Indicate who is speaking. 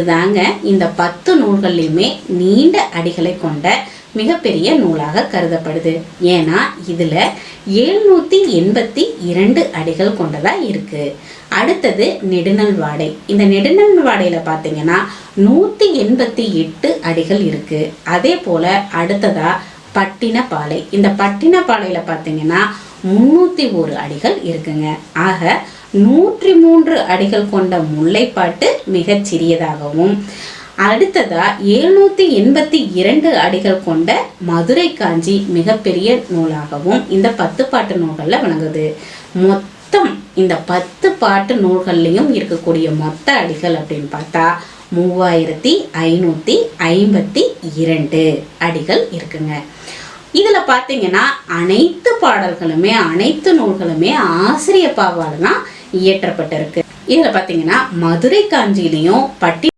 Speaker 1: இதுதாங்க இந்த பத்து நூல்கள்லையுமே நீண்ட அடிகளை கொண்ட மிகப்பெரிய நூலாக கருதப்படுது. ஏன்னா இதில் எழுநூற்றி எண்பத்தி இரண்டு அடிகள் கொண்டதாக இருக்குது அடுத்தது நெடுநல் வாடை. இந்த நெடுநல் வாடையில் பார்த்தீங்கன்னா நூற்றி எண்பத்தி எட்டு அடிகள் இருக்குது அதே போல் அடுத்ததாக பட்டினப்பாலை. இந்த பட்டினப்பாலையில பார்த்தீங்கன்னா முன்னூற்றி ஒரு அடிகள் இருக்குங்க. ஆக நூற்றி மூன்று அடிகள் கொண்ட முல்லைப்பாட்டு மிகச் சிறியதாகவும் அடுத்ததா எழுநூத்தி எண்பத்தி இரண்டு அடிகள் கொண்ட மதுரை காஞ்சி மிகப்பெரிய நூலாகவும் இந்த பத்து பாட்டு நூல்களில் விளங்குது. மொத்தம் இந்த பத்து பாட்டு நூல்கள்லையும் இருக்கக்கூடிய மொத்த அடிகள் அப்படின்னு பார்த்தா மூவாயிரத்தி ஐநூத்தி ஐம்பத்தி இரண்டு அடிகள் இருக்குங்க. இதுல பாத்தீங்கன்னா அனைத்து பாடல்களுமே அனைத்து நூல்களுமே ஆசிரியப்பாவால் தான் இயற்றப்பட்டிருக்கு. இதுல பாத்தீங்கன்னா மதுரை காஞ்சியிலையும் பட்டி